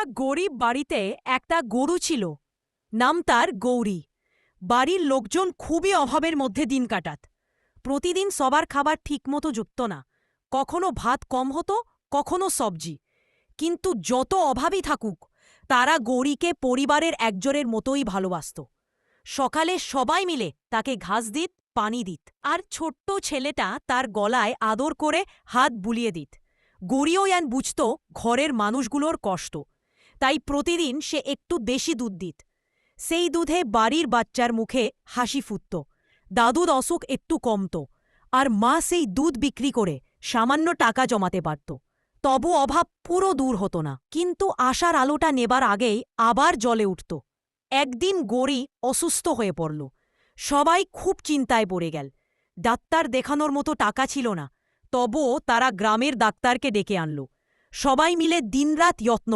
একটা গরিব বাড়িতে একটা গরু ছিল। নাম তার গৌরী। বাড়ির লোকজন খুবই অভাবের মধ্যে দিন কাটাত। প্রতিদিন সবার খাবার ঠিকমতো যুক্ত না। কখনো ভাত কম হতো, কখনো সবজি। কিন্তু যত অভাবই থাকুক, তারা গৌরীকে পরিবারের একজনের মতোই ভালোবাসত। সকালে সবাই মিলে তাকে ঘাস দিত, পানি দিত। আর ছোট্ট ছেলেটা তার গলায় আদর করে হাত বুলিয়ে দিত। গড়িও ইয়ান বুঝত, ঘরের মানুষগুলোর কষ্ট। তাই প্রতিদিন সে একটু বেশি দুধ দিত। সেই দুধে বাড়ির বাচ্চার মুখে হাসি ফুটত। দাদুর অসুখ একটু কমত আর মা সেই দুধ বিক্রি করে সামান্য টাকা জমাতে পারত। তবু অভাব পুরো দূর হতো না, কিন্তু আশার আলোটা নেবার আগেই আবার জলে উঠত। একদিন গড়ি অসুস্থ হয়ে পড়ল। সবাই খুব চিন্তায় পড়ে গেল। ডাক্তার দেখানোর মতো টাকা ছিল না, তবুও তারা গ্রামের ডাক্তারকে ডেকে আনল। সবাই মিলে দিনরাত যত্ন